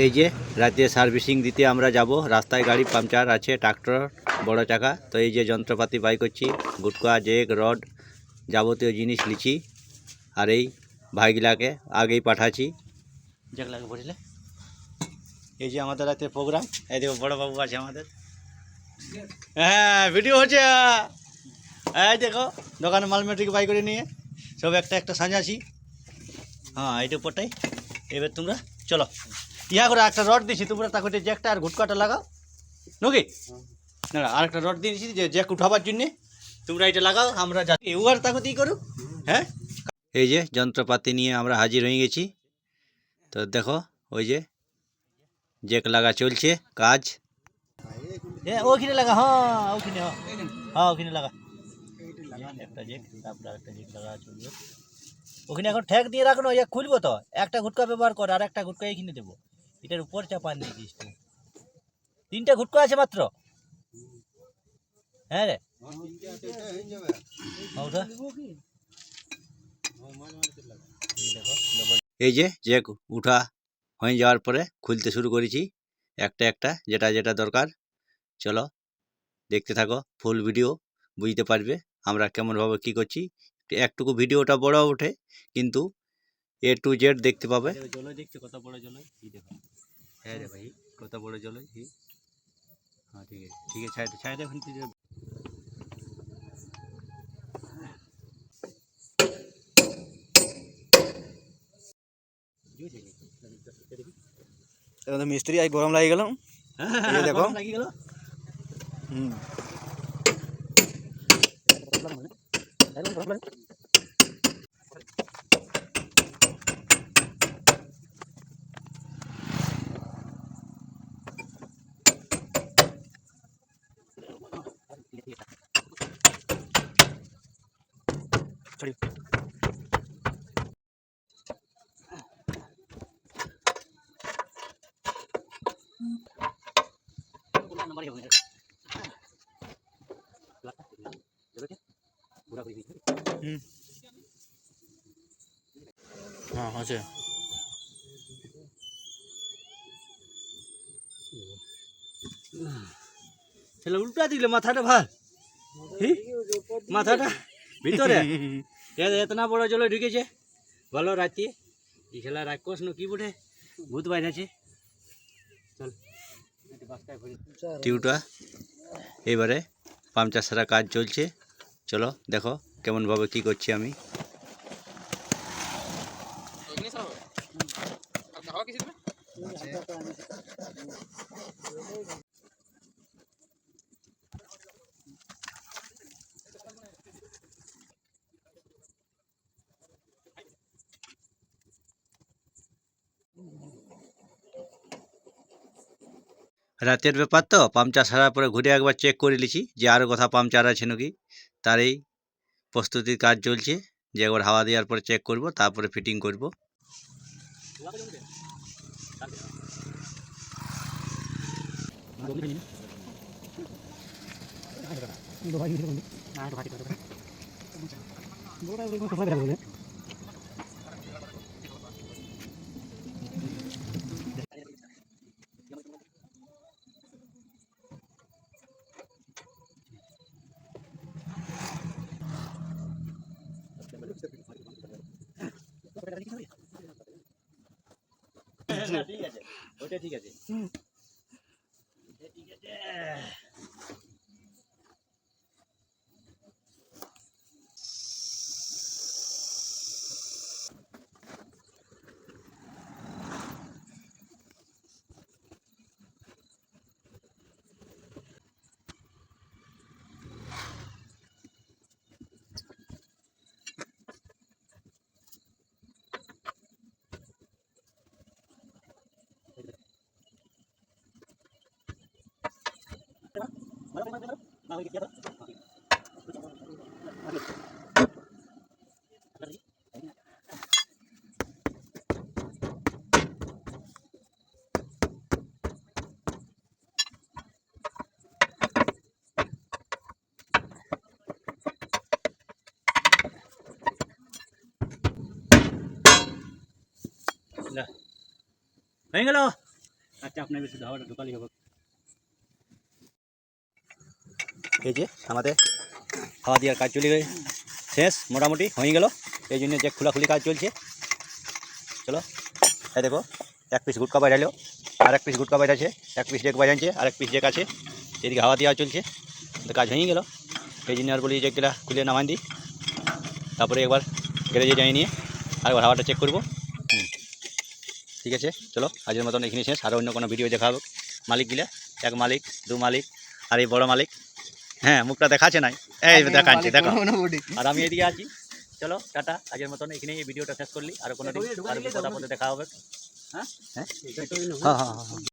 এই যে রাতে সার্ভিসিং দিতে আমরা যাব, রাস্তায় গাড়ি পাংচার আছে, ট্রাক্টর, বড় চাকা। তো এই যে যন্ত্রপাতি বাই করছি, গুটকা জেক রড যাবতীয় জিনিস লিছি আর এই ভাইগুলাকে আগেই পাঠাচ্ছি। যেগুলাকে বুঝলে এই যে আমাদের রাতে প্রোগ্রাম এই দেখো বড় বাবু আছে আমাদের। হ্যাঁ ভিডিও হচ্ছে। এই দেখো, দোকানে মাল মেট্রিক বাই করে নিয়ে সব একটা একটা সাজাছি হ্যাঁ এইটা উপরটাই এবার তোমরা চলো। ইয়া করে একটা রড দিছি তোমরা তাকে জ্যাকটা আর ঘুটকাটা লাগাও। নাকি? না আর একটা রড দিয়েছি যে জ্যাক উঠাবার জন্যে। তোমরা এটা লাগাও আমরা যাচ্ছি উয়ার তাকতেই করু হ্যাঁ? এই যে যন্ত্রপাতি নিয়ে আমরা হাজির হয়ে গেছি। তো দেখো ওই যে জ্যাক লাগা চলছে কাজ। এ ওখানে লাগা হ্যাঁ ওখানে হ্যাঁ। হ্যাঁ ওখানে লাগা। একটা জ্যাক তারপরে একটা জ্যাক লাগা চলবে। ওখানে এখন ঠেক দিয়ে ইয়া খুলবো তো। একটা গুটকা ব্যবহার কর আর একটা গুটকা এইখানে দেবো। এটার উপর চাপা নিয়ে দিস তুই। তিনটা গুটকা আছে মাত্র? হ্যাঁ রে। হ্যাঁ, এই যে যে উঠা হয়ে যাওয়ার পরে খুলতে শুরু করেছি। একটা একটা যেটা যেটা দরকার। চলো দেখতে থাকো ফুল ভিডিও বুঝতে পারবে আমরা কেমনভাবে কি করছি। একটুকু ভিডিওটা বড় ওঠে কিন্তু এ টু জেড দেখতে পাবে। জল দেখতে কত বড় জল এই দেখো। হ্যাঁ রে ভাই কত বড় জল হ্যাঁ ঠিক আছে ঠিক আছে ছাড় ছাড় এখন তুই মিস্ত্রি আই গরম লাগি গেলাম দেখো। গরম লাগি গেল? হুম। হ্যাঁ। আছে। ছেলে উল্টা দিলে মাথাটা ভালো? মাথাটা? ভিতরে? এতনা বড় জলে ঢুকেছে। ভালো রাতে। এই খেলা রাক্ষস কি বটে? ভূত বাইরে আছে চল। টিউটা এবারে পামচার সারা কাজ চলছে চলো দেখো কেমনভাবে কি করছি আমি রাতের ব্যাপার তো পামচার সারার পরে ঘুরে একবার চেক করে নিছি যে আরও কথা পামচার আছে নাকি। তার এই প্রস্তুতির কাজ চলছে, যে একবার হাওয়া দেওয়ার পরে চেক করব, তারপরে ফিটিং করব। ঠিক আছে। ওটা ঠিক আছে। ঠিক আছে। হয়ে গেল আচ্ছা আপনার বেশি হাওয়াটা ঢুকালি হবে এই যে আমাদের খাওয়া দেওয়ার কাজ চলে গেছে শেষ, মোটামুটি হয়ে গেল। এই জন্য যে খোলাখুলি কাজ চলছে। চলো, এই দেখো, এক পিস গুটকা বাজালো, আর এক পিস গুটকা বাজাচ্ছে, এক পিস ডেক বাজাচ্ছে, আর এক পিস ডেক আছে। এদিকে হাওয়া দেওয়া চলছে তো কাজ হয়ে গেল। এই জন্য আর বলি যে একটা খুলে নামান দিই। তারপরে একবার গ্যারেজে যাই নিয়ে আর একবার হাওয়াটা চেক করব ঠিক আছে, চলো, আজকের মতন এখানে শেষ। আর অন্য কোনো ভিডিও দেখা হবে মালিক গিলা এক মালিক, দু মালিক, আর এই বড়ো মালিক। হ্যাঁ মুখটা দেখাচ্ছে নাই। এই দেখাচ্ছি দেখো আর আমি এদিকে আছি। চলো টাটা আগের মতন এখানে এই ভিডিওটা শেষ করলি। আর কোনো দিন আর দেখা হবে। হ্যাঁ? হ্যাঁ? হ্যাঁ হ্যাঁ হ্যাঁ।